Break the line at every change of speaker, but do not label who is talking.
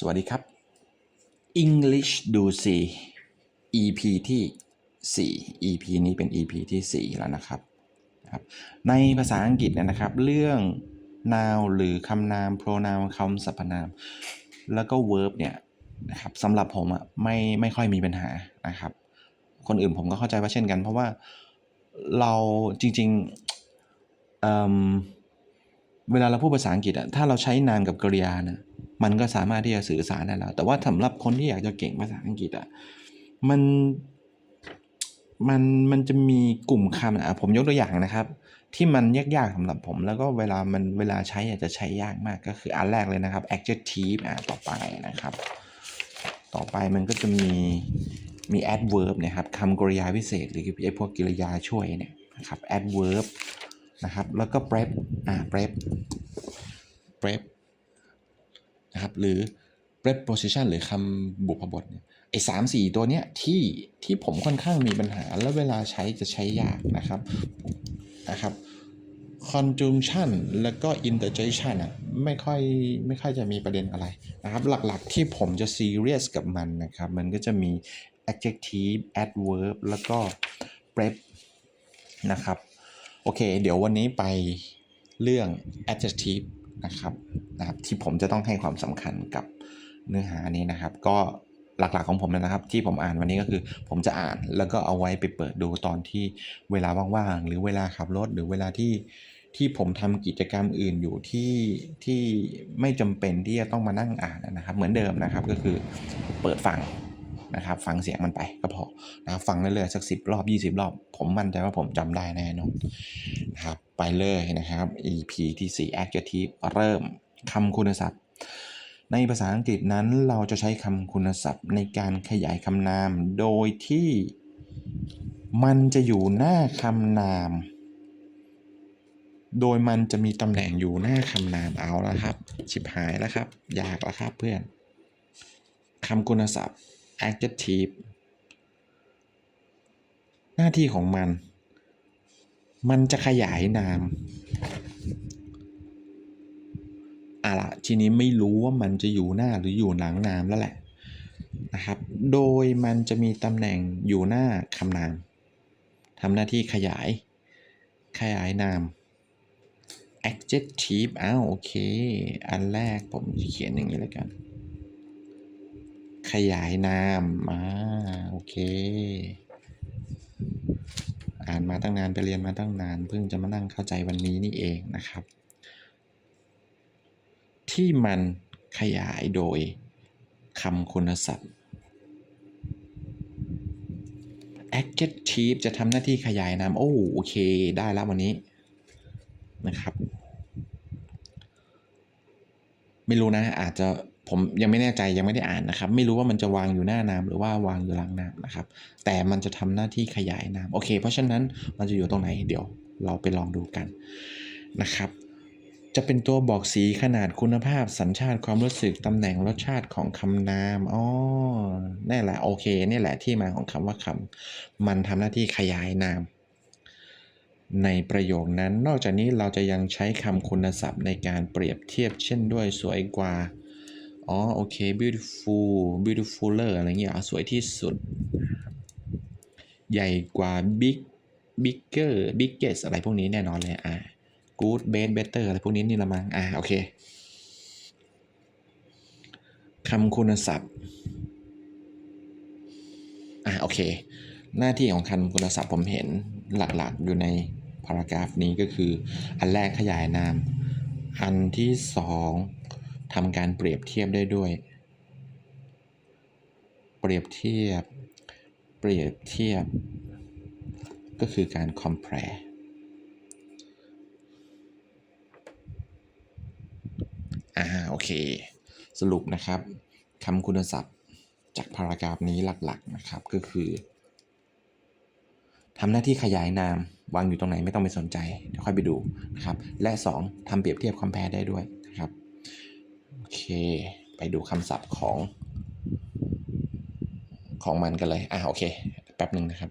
สวัสดีครับ English ดูสิ EP ที่ 4 EP นี้เป็น EP ที่ 4 แล้วนะครับครับ ในภาษาอังกฤษนยนะครับ เรื่อง noun หรือคำนาม pronoun คำสรรพนาม แล้วก็ verb เนี่ยนะครับสำหรับผมอะไม่ไม่ค่อยมีปัญหานะครับ คนอื่นผมก็เข้าใจว่าเช่นกัน เพราะว่าเราจริงๆ เวลาเราพูดภาษาอังกฤษอะถ้าเราใช้นามกับกริยานะมันก็สามารถที่จะสื่อสารได้แล้ว แต่ว่าสำหรับคนที่อยากจะเก่งภาษาอังกฤษอะมันมันมันจะมีกลุ่มคำอะผมยกตัวอย่างนะครับ ที่มันยากๆสำหรับผม แล้วก็เวลามันเวลาใช้อาจจะใช้ยากมากก็คืออันแรกเลยนะครับ adjective อะต่อไปนะครับ ต่อไปมันก็จะมีมี adverb นะครับคำกริยาพิเศษหรือไอ้พวกกริยาช่วยเนี่ยนะครับ adverb นะครับ แล้วก็ prep อ่า prep prep นะครับ หรือ preposition หรือคำบุพบทเนี่ยไอ้สามสี่ตัวเนี้ยที่ที่ผมค่อนข้างมีปัญหา แล้วเวลาใช้จะใช้ยากนะครับนะครับ conjunction แล้วก็ interjection อะไม่ค่อยไม่ค่อยจะมีประเด็นอะไรนะครับ หลักๆที่ผมจะ serious กับมันนะครับ มันก็จะมี adjective adverb แล้วก็ prep นะครับ โอเค เดี๋ยววันนี้ไปเรื่อง adjective นะครับนะครับ ที่ผมจะต้องให้ความสำคัญกับเนื้อหานี้นะครับ ก็หลักๆของผมเลยนะครับ ที่ผมอ่านวันนี้ก็คือผมจะอ่านแล้วก็เอาไว้ไปเปิดดูตอนที่เวลาว่างๆ หรือเวลาขับรถหรือเวลาที่ที่ผมทำกิจกรรมอื่นอยู่ที่ที่ไม่จำเป็นที่จะต้องมานั่งอ่านนะครับ เหมือนเดิมนะครับก็คือเปิดฟัง นะครับ ฟังเสียงมันไปก็พอนะครับฟังเรื่อยๆสักสิบรอบ 20 รอบ ผมมั่นใจว่าผมจำได้แน่นอนนะครับ ไปเลยนะครับ EP ที่4 adjective เริ่มคำคุณศัพท์ ในภาษาอังกฤษนั้นเราจะใช้คำคุณศัพท์ ในการขยายคำนาม โดยที่มันจะอยู่หน้าคำนาม โดยมันจะมีตำแหน่งอยู่หน้าคำนามเอาแล้วครับ ชิบหายแล้วครับ ยากแล้วครับเพื่อนคำคุณศัพท์ adjective หน้าที่ของมัน มันจะขยายนามอะละทีนี้ไม่รู้ว่ามันจะอยู่หน้าหรืออยู่หลังนามแล้วแหละนะครับ โดยมันจะมีตำแหน่งอยู่หน้าคำนามทำหน้าที่ขยาย ขยายนาม adjective อ้าวโอเค อันแรกผมจะเขียนอย่างนี้แล้วกัน ขยายนามมาโอเค อ่านมาตั้งนานไปเรียนมาตั้งนาน เพิ่งจะมานั่งเข้าใจวันนี้นี่เองนะครับ ที่มันขยายโดยคำคุณศัพท์ adjective จะทำหน้าที่ขยายนาม โอ้โอเค ได้แล้ววันนี้นะครับ ไม่รู้นะอาจจะ ผมยังไม่แน่ใจยังไม่ได้อ่านนะครับ ไม่รู้ว่ามันจะวางอยู่หน้านาหรือว่าวางอยู่หลังนามนะครับ แต่มันจะทำหน้าที่ขยายนาโอเค เพราะฉะนั้นมันจะอยู่ตรงไหนเดี๋ยวเราไปลองดูกันนะครับจะเป็นตัวบอกสีขนาดคุณภาพสัญชาติความรู้สึกตำแหน่งรสชาติของคำนามอ๋อนี่แหละโอเคนี่แหละที่มาของคำว่าคำมันทำหน้าที่ขยายนาม ในประโยคนั้นนอกจากนี้เราจะยังใช้คำคุณศัพท์ในการเปรียบเทียบเช่นด้วยสวยกว่า อ๋อโอเค beautiful beautifuler อะไรเงี้ยอสวยที่สุด ใหญ่กว่า big bigger biggest อะไรพวกนี้แน่นอนเลยอ่า good best better อะไรพวกนี้นี่ละมั้งอ่าโอเคคำคุณศัพท์อ่าโอเค หน้าที่ของคำคุณศัพท์ผมเห็นหลักๆอยู่ในพารากราฟนี้ก็คือ อันแรกขยายนาม อันที่สอง ทำการเปรียบเทียบได้ด้วย เปรียบเทียบ เปรียบเทียบ ก็คือการ compare อ่าโอเค สรุปนะครับคำคุณศัพท์จากพารากราฟนี้หลักๆนะครับก็คือทำหน้าที่ขยายนามวางอยู่ตรงไหนไม่ต้องไปสนใจเดี๋ยวค่อยไปดูนะครับและ 2ทำเปรียบเทียบคอม p a r e ได้ด้วยนะครับโอเค ไปดูคำศัพท์ของของมันกันเลย อะโอเค แป๊บหนึ่งนะครับ